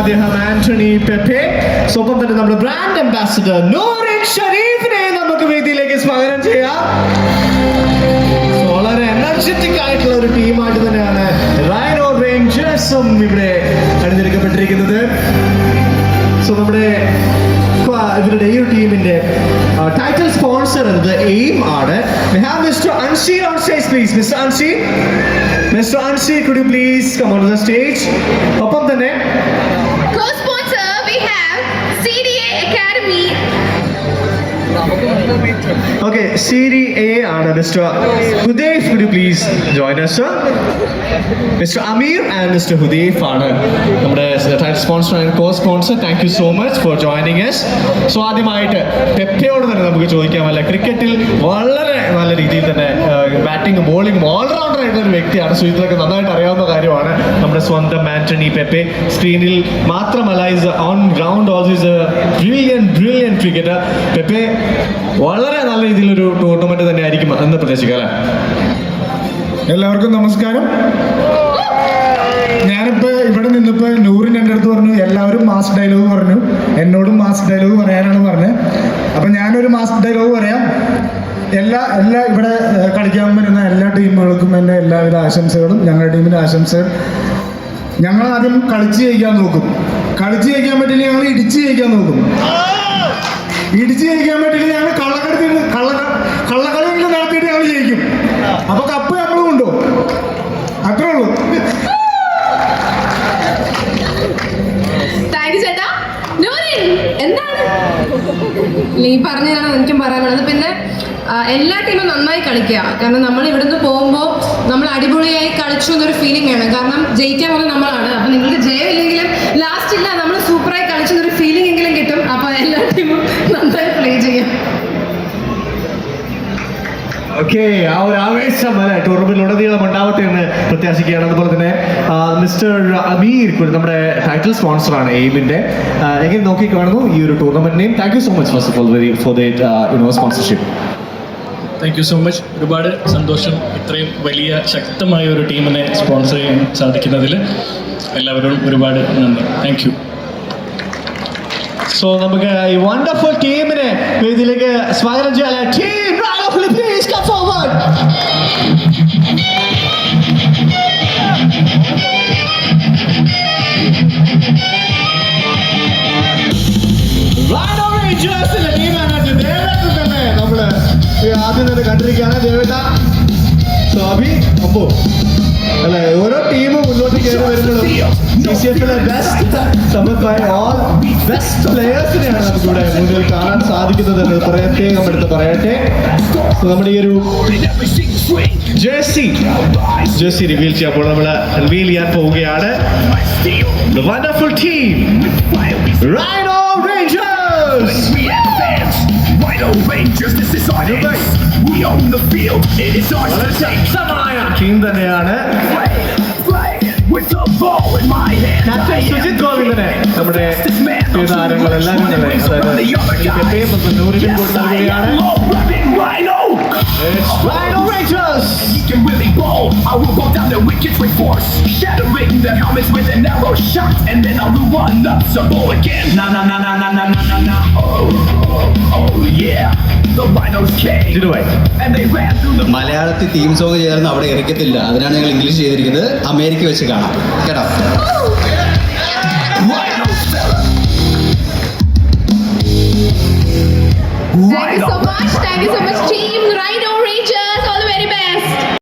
അദ്ദേഹം ആന്റണി പെപ്പെ. സ്വപ്പം തന്നെ നമ്മുടെ ബ്രാൻഡ് അംബാസിഡർ നൂറിൻ ഷരീഫിനെ നമുക്ക് വേദിയിലേക്ക് സ്വാഗതം ചെയ്യാം. വളരെ എനർജറ്റിക് ആയിട്ടുള്ള ഒരു ടീമായിട്ട് തന്നെയാണ് റൈനോ റേഞ്ചേഴ്സും ഇവിടെ അണിനിരക്കപ്പെട്ടിരിക്കുന്നത്. സോ നമ്മുടെ ഇവരുടെ ഈ ഒരു ടീമിന്റെ ടൈറ്റിൽ സ്പോൺസർ എന്നത് എയിം ആണ് We have Mr. Anshi on stage, please. Mr. Anshi. Mr. Anshi, could you please come onto the stage? ഒപ്പം തന്നെ Co-sponsor, we have CDA Academy. Okay, CDA ആണ് mister Hudaif you please join us mister Ameer and mister Hudaif ആണ് നമ്മുടെ sponsor and co sponsor thank you so much for joining us so ആദ്യമായിട്ട് പെപ്പയോട് തന്നെ നമുക്ക് ചോദിക്കാമല്ല ക്രിക്കറ്റിൽ വളരെ നല്ല രീതിയിൽ തന്നെ ബാറ്റിംഗ് ബോളിംഗ് ഓൾറൗണ്ടർ ആയിട്ടുള്ള ഒരു വ്യക്തിയാണ്. സോ ഇതിലൊക്കെ നന്നായിട്ട് അറിയാവുന്ന കാര്യമാണ് നമ്മുടെ സ്വന്തം ആന്റണി പെപ്പെ. സ്ക്രീനിൽ മാത്രമല്ല is on ground also cricketer Pepe വളരെ നല്ല രീതിയിലൊരു ടൂർണമെന്റ് തന്നെ ആയിരിക്കും എന്ന് പ്രതീക്ഷിക്കാം എല്ലാവർക്കും നമസ്കാരം. ഞാനിപ്പോ ഇവിടെ നിന്നിപ്പോ നൂറിന് എന്റെ അടുത്ത് പറഞ്ഞു എല്ലാവരും മാസ് ഡയലോഗ് പറഞ്ഞു. എന്നോടും മാസ് ഡയലോഗ് പറയാനാണ് പറഞ്ഞത്. അപ്പൊ ഞാനൊരു മാസ് ഡയലോഗ് പറയാം. എല്ലാ എല്ലാ ഇവിടെ കളിക്കാൻ വരുന്ന എല്ലാ ടീമുകൾക്കും എന്റെ എല്ലാവിധ ആശംസകളും ഞങ്ങളുടെ ടീമിന്റെ ആശംസകൾ ഞങ്ങൾ ആദ്യം കളിച്ച് ജയിക്കാൻ നോക്കും. കളിച്ച് ജയിക്കാൻ പറ്റില്ല ഞങ്ങൾ ഇടിച്ച് ജയിക്കാൻ നോക്കും. നീ പറഞ്ഞതാണ് എനിക്കും പറയാനുള്ളത്. പിന്നെ എല്ലാ ടീമും നന്നായി കളിക്കുക. കാരണം നമ്മൾ ഇവിടുന്ന് പോകുമ്പോൾ നമ്മൾ അടിപൊളിയായി കളിച്ചു എന്നൊരു ഫീലിംഗ് ആണ്. കാരണം ജയിക്കാൻ പോകുന്നത് നമ്മളാണ്. അപ്പം നിങ്ങൾക്ക് ജയമില്ലെങ്കിലും ലാസ്റ്റ് ഇല്ല നമ്മൾ സൂപ്പറായി കളിച്ചു എന്നൊരു ഫീലിംഗ് എങ്കിലും കിട്ടും. അപ്പോൾ എല്ലാ ടീമും നന്നായി പ്ലേ ചെയ്യാം ഓക്കെ ആ ഒരു ആവേശം അല്ലെ? ടൂർണമെന്റിലുടനീളം ഉണ്ടാവട്ടെ എന്ന് പ്രത്യാശിക്കുകയാണ്. അതുപോലെ തന്നെ മിസ്റ്റർ അമീർ കുരു നമ്മുടെ ടൈറ്റിൽ സ്പോൺസറാണ് എയിമിന്റെ. എങ്ങനെ നോക്കി കാണുന്നു ഈ ഒരു ടൂർണമെന്റിനെയും thank you so much first of all very for the you know sponsorship thank you so much ഒരുപാട് സന്തോഷം. ഇത്രയും വലിയ ശക്തമായ ഒരു ടീമിനെ സ്പോൺസർ ചെയ്യാൻ സാധിക്കുന്നതിൽ എല്ലാവരോടും ഒരുപാട് നന്ദി. താങ്ക് യു സോ നമുക്ക് ഈ വണ്ടർഫുൾ ടീമിനെ വേദിയിലേക്ക് സ്വാഗതം ചെയ്യാൻ ടീം വിശ്വാസത്തിലെ ടീമാണ് ദേവത്ത് തന്നെ നമ്മൾ ആദ്യം തന്നെ കണ്ടിരിക്കുകയാണ് ദേവേട്ട സ്വാമി അപ്പോ അല്ലെ ഓരോ ടീമും മുന്നോട്ട് കയറി വരുമ്പോഴും ബെസ്റ്റ് സമയത്തായ ബെസ്റ്റ് ബെസ്റ്റ് പ്ലെയേഴ്സിനെയാണ് നമുക്കിവിടെ മുന്നിൽ കാണാൻ സാധിക്കുന്നത് എന്ന് പ്രത്യേകം എടുത്ത് പറയട്ടെ നമ്മുടെ ഈ ഒരു ജേഴ്സി ജേഴ്സി റിവീൽ ചെയ്യുമ്പോൾ നമ്മൾ റിവീൽ ചെയ്യാൻ പോവുകയാണ്. Wonderful team Rhino Rangers team തന്നെയാണ്. നമ്മുടെ താരങ്ങൾ എല്ലാവരും തന്നെ. അതായത് എപ്പോഴും നൂറിനും കൊടുത്ത Oh! Lionel Rangers! And he can really bowl. I will go down the wickets with force, shattering the helmets with an arrow shot, and then I'll do one up some bowl again. Na na na na na na na na. na. Oh, oh, oh yeah. മലയാളത്തിൽ theme song ചേർന്ന് അവിടെ ഇറക്കത്തില്ല അതിനാണ് ഞങ്ങൾ English ചെയ്തിരിക്കുന്നത് America വെച്ച് കാണാം കേട്ടോ